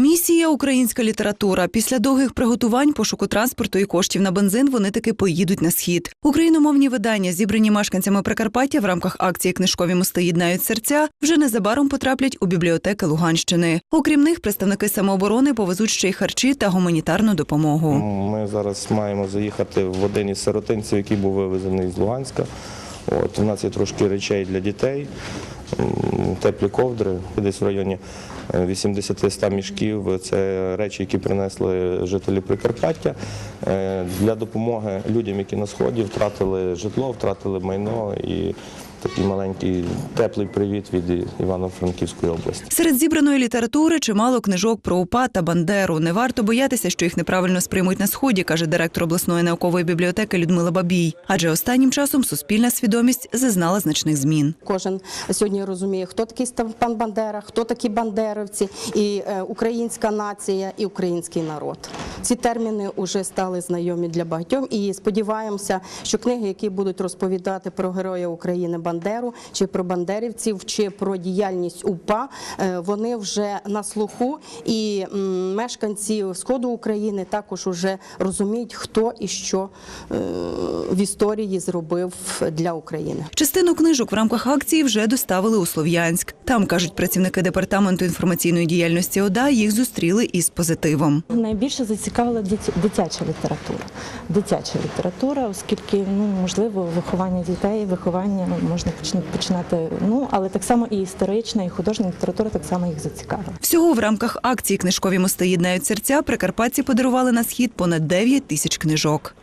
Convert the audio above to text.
Місія українська література. Після довгих приготувань, пошуку транспорту і коштів на бензин вони таки поїдуть на схід. Україномовні видання, зібрані мешканцями Прикарпаття в рамках акції Книжкові мости єднають серця, вже незабаром потраплять у бібліотеки Луганщини. Окрім них, представники самооборони повезуть ще й харчі та гуманітарну допомогу. Ми зараз маємо заїхати в один із сиротинців, який був вивезений з Луганська. От, у нас є трошки речей для дітей, теплі ковдри, десь в районі е, 80-100 мішків. Це речі, які принесли жителі Прикарпаття. Е, для допомоги людям, які на сході втратили житло, втратили майно. І такий маленький теплий привіт від Івано-Франківської області. Серед зібраної літератури чимало книжок про УПА та Бандеру. Не варто боятися, що їх неправильно сприймуть на сході, каже директор обласної наукової бібліотеки Людмила Бабій. Адже останнім часом суспільна свідомість зазнала значних змін. Кожен сьогодні розуміє, хто такий пан Бандера, хто такі бандеровці, і е, українська нація, і український народ. Ці терміни вже стали знайомі для багатьох. І сподіваємося, що книги, які будуть розповідати про героя України Бандеру, чи про бандерівців, чи про діяльність УПА, е, вони вже на слуху. І мешканці сходу України також вже розуміють, хто і що е, в історії зробив для України. Частину книжок в рамках акції вже доставили у Слов'янськ. Там кажуть працівники департаменту інформаційної діяльності ОДА, їх зустріли із позитивом. Найбільше зацікавила дитя- дитяча література. Дитяча література, оскільки ну можливо виховання дітей, виховання можна починати. Ну але так само і історична, і художня література так само їх зацікавила. Всього в рамках акції Книжкові мости єднають серця Прикарпатці подарували на схід понад 9 тисяч книжок.